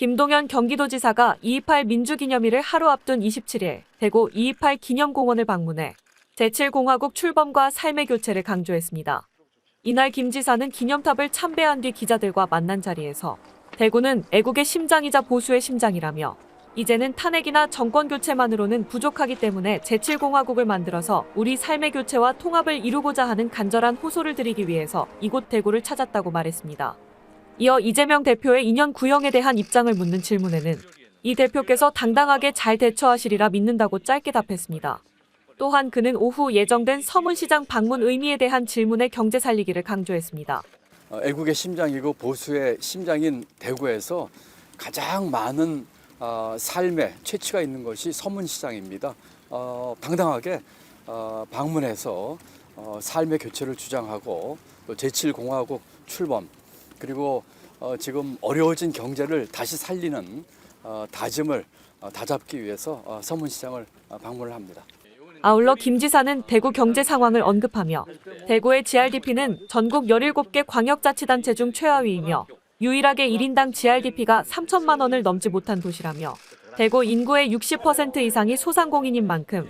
김동연 경기도지사가 228 민주기념일을 하루 앞둔 27일 대구 228 기념공원을 방문해 제7공화국 출범과 삶의 교체를 강조했습니다. 이날 김 지사는 기념탑을 참배한 뒤 기자들과 만난 자리에서 대구는 애국의 심장이자 보수의 심장이라며 이제는 탄핵이나 정권 교체만으로는 부족하기 때문에 제7공화국을 만들어서 우리 삶의 교체와 통합을 이루고자 하는 간절한 호소를 드리기 위해서 이곳 대구를 찾았다고 말했습니다. 이어 이재명 대표의 2년 구형에 대한 입장을 묻는 질문에는 이 대표께서 당당하게 잘 대처하시리라 믿는다고 짧게 답했습니다. 또한 그는 오후 예정된 서문시장 방문 의미에 대한 질문에 경제 살리기를 강조했습니다. 어, 애국의 심장이고 보수의 심장인 대구에서 가장 많은 어, 삶의 채취가 있는 것이 서문시장입니다. 어, 당당하게 어, 방문해서 어, 삶의 교체를 주장하고 또 제7공화국 출범 그리고 어, 지금 어려워진 경제를 다시 살리는 어, 다짐을 어, 다잡기 위해서 어, 서문시장을 어, 방문을 합니다. 아울러 김 지사는 대구 경제 상황을 언급하며 대구의 GRDP는 전국 17개 광역자치단체 중 최하위이며 유일하게 1인당 GRDP가 3천만 원을 넘지 못한 도시라며 대구 인구의 60% 이상이 소상공인인 만큼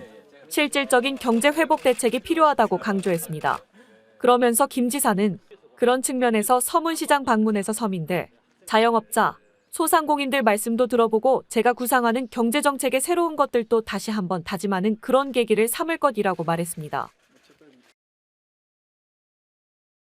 실질적인 경제 회복 대책이 필요하다고 강조했습니다. 그러면서 김 지사는 그런 측면에서 서문시장 방문해서 서민들, 자영업자, 소상공인들 말씀도 들어보고 제가 구상하는 경제정책의 새로운 것들도 다시 한번 다짐하는 그런 계기를 삼을 것이라고 말했습니다.